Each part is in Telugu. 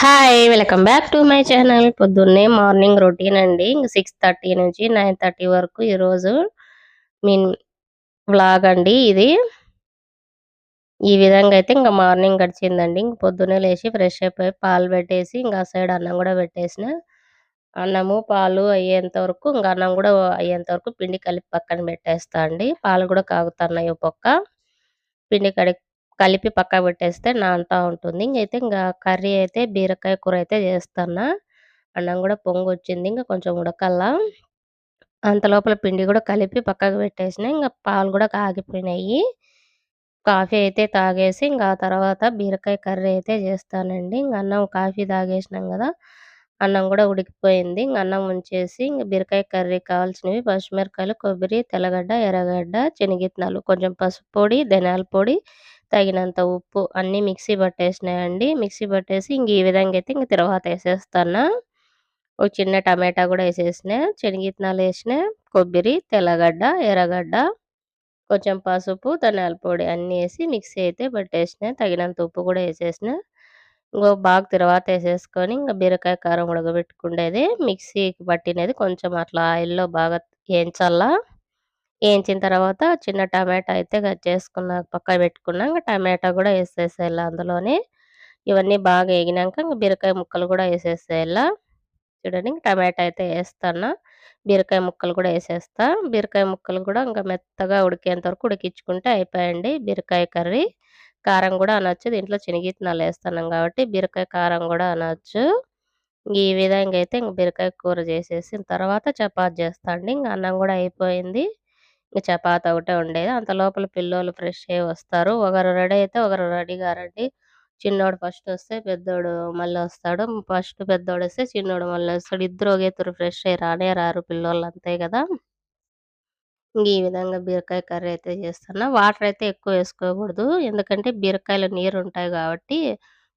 Hi welcome back to my channel పొద్దున్నే మార్నింగ్ రొటీన్ అండి. ఇంక సిక్స్ థర్టీ నుంచి నైన్ థర్టీ వరకు ఈరోజు మీన్ వ్లాగ్ అండి ఇది. ఈ విధంగా అయితే ఇంకా మార్నింగ్ గడిచిందండి. ఇంక పొద్దున్నే లేచి ఫ్రెష్ అయిపోయి పాలు పెట్టేసి ఇంకా ఆ సైడ్ అన్నం కూడా పెట్టేసిన. అన్నము పాలు అయ్యేంత వరకు ఇంకా అన్నం కూడా అయ్యేంత వరకు పిండి కలిపి పక్కన పెట్టేస్తా అండి. పాలు కూడా కాగుతున్నాయి ఒక్కొక్క పక్క. పిండి కడిగి కలిపి పక్క పెట్టేస్తే నానుతా ఉంటుంది. ఇంకైతే ఇంకా కర్రీ అయితే బీరకాయ కూర అయితే చేస్తానా అన్నం కూడా పొంగు వచ్చింది ఇంకా కొంచెం ఉడకల్లా. అంత లోపల పిండి కూడా కలిపి పక్కకు పెట్టేసిన ఇంకా పాలు కూడా కాగిపోయినాయి. కాఫీ అయితే తాగేసి ఇంకా ఆ తర్వాత బీరకాయ కర్రీ అయితే చేస్తానండి. ఇంక అన్నం కాఫీ తాగేసినాం కదా అన్నం కూడా ఉడికిపోయింది. ఇంక అన్నం ఉంచేసి ఇంక బీరకాయ కర్రీ కావాల్సినవి పచ్చిమిరకాయలు కొబ్బరి తెల్లగడ్డ ఎర్రగడ్డ శనగిత్తనాలు కొంచెం పసుపు పొడి ధనియాల పొడి తగినంత ఉప్పు అన్నీ మిక్సీ పట్టేసినాయండి. మిక్సీ పట్టేసి ఇంక ఈ విధంగా అయితే ఇంక తర్వాత వేసేస్తాను. ఒక చిన్న టమాటా కూడా వేసేసిన శనగిత్తనాలు వేసిన కొబ్బరి తెల్లగడ్డ ఎర్రగడ్డ కొంచెం పసుపు ధనియాల పొడి అన్నీ వేసి మిక్సీ అయితే పట్టేసిన తగినంత ఉప్పు కూడా వేసేసిన ఇంకో బాగా తర్వాత వేసేసుకొని ఇంకా బీరకాయ కారం ఉడకబెట్టుకుండేది మిక్సీకి పట్టినది కొంచెం అట్లా ఆయిల్లో బాగా వేయించాలా. వేయించిన తర్వాత చిన్న టమాటా అయితే కట్ చేసుకున్నా పక్క పెట్టుకున్నాక టమాటా కూడా వేసేసేయాలి అందులోనే. ఇవన్నీ బాగా వేగినాక ఇంకా బీరకాయ ముక్కలు కూడా వేసేసేయాల. చూడండి టమాటా అయితే వేస్తాను బీరకాయ ముక్కలు కూడా వేసేస్తా. బీరకాయ ముక్కలు కూడా ఇంకా మెత్తగా ఉడికేంత వరకు ఉడికించుకుంటే అయిపోయండి. బీరకాయ కర్రీ కారం కూడా అనొచ్చు. దీంట్లో చినిగితనాలు వేస్తున్నాం కాబట్టి బీరకాయ కారం కూడా అనొచ్చు. ఈ విధంగా అయితే ఇంక బీరకాయ కూర చేసేసిన తర్వాత చపాతి చేస్తా అండి. ఇంక అన్నం కూడా అయిపోయింది. చపాతి ఒకటే ఉండేది. అంత లోపల పిల్లోళ్ళు ఫ్రెష్ అయ్యి వస్తారు. ఒకరు రెడీ అయితే ఒకరు రెడీ గారండి. చిన్నోడు ఫస్ట్ వస్తే పెద్దోడు మళ్ళీ వస్తాడు. ఫస్ట్ పెద్దోడు వస్తే చిన్నోడు మళ్ళీ వస్తాడు. ఇద్దరు ఒకేతరు ఫ్రెష్ అయ్యి రానే రారు పిల్లోళ్ళు అంతే కదా. ఈ విధంగా బీరకాయ కర్రీ అయితే చేస్తున్నా. వాటర్ అయితే ఎక్కువ వేసుకోకూడదు. ఎందుకంటే బీరకాయలు నీరు ఉంటాయి కాబట్టి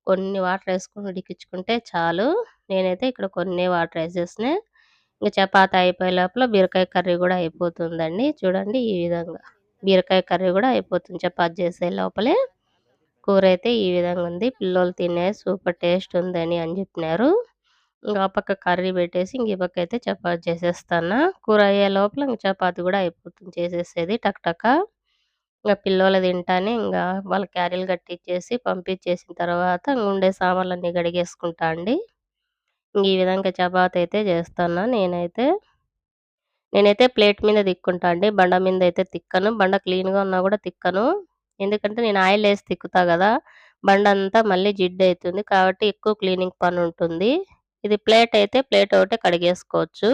కొన్ని వాటర్ వేసుకొని ఉడికించుకుంటే చాలు. నేనైతే ఇక్కడ కొన్ని వాటర్ వేసేసిన. ఇంకా చపాతి అయిపోయే లోపల బీరకాయ కర్రీ కూడా అయిపోతుందండి. చూడండి ఈ విధంగా బీరకాయ కర్రీ కూడా అయిపోతుంది చపాతి చేసే లోపలే. కూర అయితే ఈ విధంగా ఉంది. పిల్లలు తినే సూపర్ టేస్ట్ ఉందని అని చెప్పినారు. ఇంకా ఆ పక్క కర్రీ పెట్టేసి ఇంక ఈ పక్క అయితే చపాతి చేసేస్తాను. కూర అయ్యే లోపల ఇంక చపాతి కూడా అయిపోతుంది చేసేసేది టక్ టక. ఇంకా పిల్లోలు తింటానే ఇంకా వాళ్ళ క్యారీలు కట్టించేసి పంపించేసిన తర్వాత ఉండే సామాన్లన్నీ కడిగేసుకుంటా అండి. ఈ విధంగా చపాతి అయితే చేస్తాను. నేనైతే నేనైతే ప్లేట్ మీద తిక్కుంటా అండి. బండ మీద అయితే తిక్కను. బండ క్లీన్గా ఉన్నా కూడా తిక్కను. ఎందుకంటే నేను ఆయిల్ వేసి తిక్కుతా కదా! బండ అంతా మళ్ళీ జిడ్డు అవుతుంది కాబట్టి ఎక్కువ క్లీనింగ్ పని ఉంటుంది. ఇది ప్లేట్ అయితే ప్లేట్ ఒకటే కడిగేసుకోవచ్చు.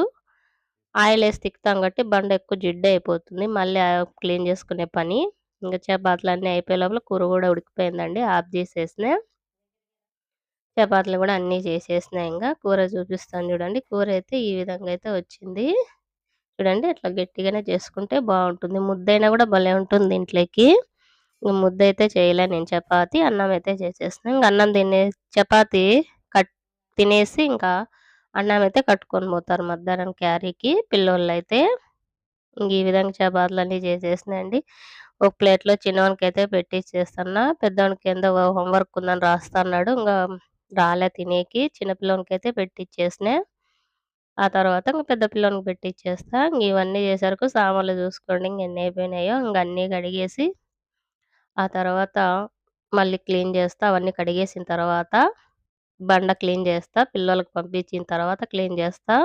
ఆయిల్ వేసి తిక్కుతాం కాబట్టి బండ ఎక్కువ జిడ్డు అయిపోతుంది. మళ్ళీ క్లీన్ చేసుకునే పని. ఇంకా చపాతీలు అన్నీ అయిపోయే లోపల కూర కూడా ఉడికిపోయిందండి. ఆఫ్ చేసేసిన. చపాతీలు కూడా అన్నీ చేసేసినాయి ఇంకా కూర చూపిస్తాను చూడండి. కూర అయితే ఈ విధంగా అయితే వచ్చింది. చూడండి అట్లా గట్టిగానే చేసుకుంటే బాగుంటుంది. ముద్దైనా కూడా భలే ఉంటుంది ఇంట్లోకి. ఇంక ముద్ద అయితే చేయలే నేను చపాతి అన్నం అయితే చేసేసినా. ఇంక అన్నం తినే చపాతి కట్ తినేసి ఇంకా అన్నం అయితే కట్టుకొని పోతారు మధ్యాహ్నం క్యారీకి పిల్లోళ్ళు అయితే ఇంక ఈ విధంగా చపాతీలు అన్నీ చేసేసినాయండి ఒక ప్లేట్లో చిన్నవానికి అయితే పెట్టి చేస్తున్నా పెద్దవానికి ఏందో హోంవర్క్ ఉందని రాస్తున్నాడు. ఇంకా రాలే తినేకి చిన్నపిల్లవానికి అయితే పెట్టిచ్చేసిన ఆ తర్వాత ఇంక పెద్ద పిల్లోనికి పెట్టిచ్చేస్తా. ఇంక ఇవన్నీ చేసరికి సామాన్లు చూసుకోండి ఇంక ఎన్ని అయిపోయినాయో ఇంక అన్నీ కడిగేసి ఆ తర్వాత మళ్ళీ క్లీన్ చేస్తా. అవన్నీ కడిగేసిన తర్వాత బండ క్లీన్ చేస్తా పిల్లలకు పంపించిన తర్వాత క్లీన్ చేస్తా.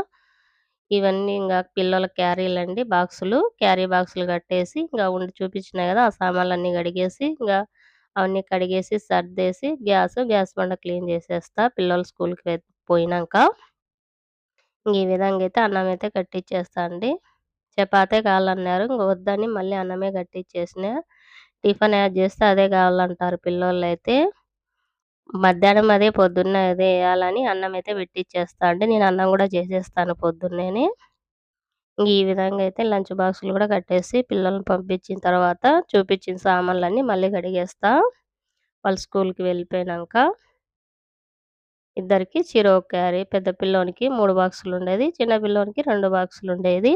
ఇవన్నీ ఇంకా పిల్లల క్యారీలు అండి బాక్సులు. క్యారీ బాక్సులు కట్టేసి ఇంకా ఉండి చూపించినాయి కదా ఆ సామాన్లు అన్నీ కడిగేసి ఇంకా అవన్నీ కడిగేసి సర్దేసి గ్యాస్ గ్యాస్ బండ క్లీన్ చేసేస్తా పిల్లలు స్కూల్కి పోయినాక. ఈ విధంగా అయితే అన్నం అయితే కట్టించేస్తా అండి. చపాతే కావాలన్నారు ఇంక వద్దని మళ్ళీ అన్నమే కట్టించేసిన టిఫిన్ యాడ్ చేస్తే అదే కావాలంటారు పిల్లోళ్ళు అయితే మధ్యాహ్నం అదే పొద్దున్న అదే వేయాలని అన్నం అయితే పెట్టిచ్చేస్తా అండి. నేను అన్నం కూడా చేసేస్తాను పొద్దున్నేనే. ఈ విధంగా అయితే లంచ్ బాక్సులు కూడా కట్టేసి పిల్లల్ని పంపించిన తర్వాత చూపించిన సామాన్లన్నీ మళ్ళీ కడిగేస్తా. వాళ్ళు స్కూల్కి వెళ్ళిపోయినాక ఇద్దరికి చిరో క్యారీ పెద్ద పిల్లోనికి మూడు బాక్సులు ఉండేది చిన్న పిల్లోనికి రెండు బాక్సులు ఉండేది.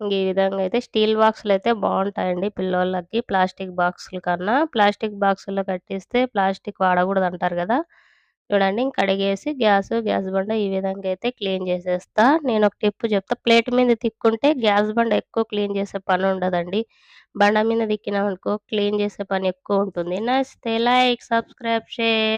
ఈ విధంగా అయితే స్టీల్ బాక్సులు అయితే బాగుంటాయండి పిల్లోళ్ళకి. ప్లాస్టిక్ బాక్సుల కన్నా ప్లాస్టిక్ బాక్సుల్లో కట్టిస్తే ప్లాస్టిక్ వాడకూడదు అంటారు కదా. చూడండి ఇంక కడిగేసి గ్యాస్ గ్యాస్ బండ ఈ విధంగా అయితే క్లీన్ చేసేస్తా. నేను ఒక టిప్ చెప్తా. ప్లేట్ మీద తిక్కుంటే గ్యాస్ బండ ఎక్కువ క్లీన్ చేసే పని ఉండదండి బండ మీద తిక్కినామనుకో క్లీన్ చేసే పని ఎక్కువ ఉంటుంది నచ్చితే లైక్, సబ్స్క్రైబ్, షేర్